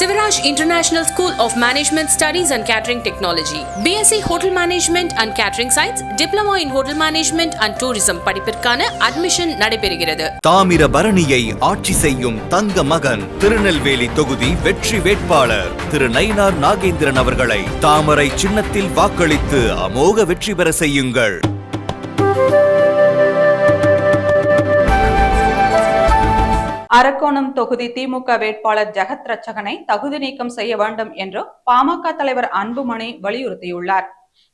Sivaraj international school of management studies and catering technology BSc hotel management and catering science diploma in hotel management and tourism படிப்பிற்கான admission நடைபெறுகிறது தாமிர பரணியை ஆட்சி செய்யும் தங்க மகன் திருநெல்வேலி தொகுதி வெற்றி வேட்பாளர் திரு நயினார் நாகேந்திரன் அவர்களை தாமரை சின்னத்தில் வாக்களித்து அமோக வெற்றி பெற செய்யுங்கள் அரக்கோணம் தொகுதி திமுக வேட்பாளர் ஜெகத் ரட்சகனை தகுதி நீக்கம் செய்ய வேண்டும் என்று பாமக தலைவர் அன்புமணி வலியுறுத்தியுள்ளார்.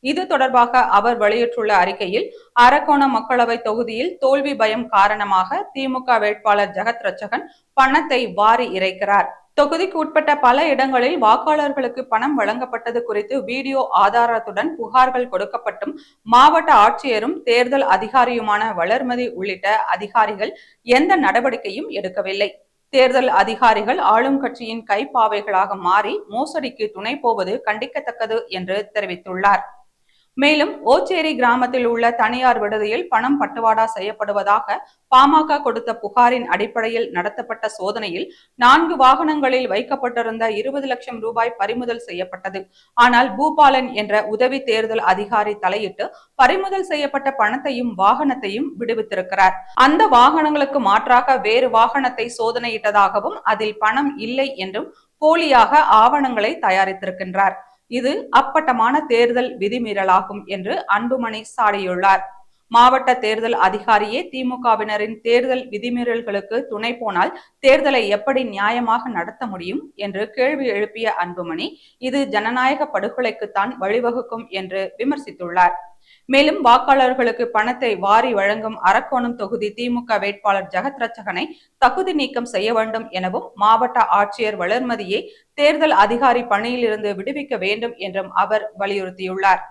இது தொடர்பாக அவர் வெளியிட்டுள்ள அறிக்கையில் அரக்கோணம் மக்களவை தொகுதியில் தோல்வி பயம் காரணமாக திமுக வேட்பாளர் ஜெகத் ரட்சகன் பணத்தை வாரி இறைக்கிறார். தொகுதிக்கு உட்பட்ட பல இடங்களில் வாக்காளர்களுக்கு பணம் வழங்கப்பட்டது குறித்து வீடியோ ஆதாரத்துடன் புகார்கள் கொடுக்கப்பட்டும் மாவட்ட ஆட்சியரும் தேர்தல் அதிகாரியுமான வளர்மதி உள்ளிட்ட அதிகாரிகள் எந்த நடவடிக்கையும் எடுக்கவில்லை. தேர்தல் அதிகாரிகள் ஆளும் கட்சியின் கைப்பாவைகளாக மாறி மோசடிக்கு துணை போவது கண்டிக்கத்தக்கது என்று தெரிவித்துள்ளார். மேலும் ஓச்சேரி கிராமத்தில் உள்ள தனியார் விடுதியில் பணம் பட்டுவாடா செய்யப்படுவதாக பாமக கொடுத்த புகாரின் அடிப்படையில் நடத்தப்பட்ட சோதனையில் நான்கு வாகனங்களில் வைக்கப்பட்டிருந்த இருபது லட்சம் ரூபாய் பறிமுதல் செய்யப்பட்டது. ஆனால் பூபாலன் என்ற உதவி தேர்தல் அதிகாரி தலையிட்டு பறிமுதல் செய்யப்பட்ட பணத்தையும் வாகனத்தையும் விடுவித்திருக்கிறார். அந்த வாகனங்களுக்கு மாற்றாக வேறு வாகனத்தை சோதனையிட்டதாகவும் அதில் பணம் இல்லை என்றும் போலியாக ஆவணங்களை தயாரித்திருக்கின்றார். இது அப்பட்டமான தேர்தல் விதிமீறலாகும் என்று அன்புமணி சாடியுள்ளார். மாவட்ட தேர்தல் அதிகாரியே திமுகவினரின் தேர்தல் விதிமீறல்களுக்கு துணை போனால் தேர்தலை எப்படி நியாயமாக நடத்த முடியும் என்று கேள்வி எழுப்பிய அன்புமணி இது ஜனநாயக படுகொலைக்குத்தான் வழிவகுக்கும் என்று விமர்சித்துள்ளார். மேலும் வாக்காளர்களுக்கு பணத்தை வாரி வழங்கும் அரக்கோணம் தொகுதி திமுக வேட்பாளர் ஜெகத் ரச்சகனை தகுதி நீக்கம் செய்ய வேண்டும் எனவும் மாவட்ட ஆட்சியர் வளர்மதியை தேர்தல் அதிகாரி பணியிலிருந்து விடுவிக்க வேண்டும் என்றும் அவர் வலியுறுத்தியுள்ளார்.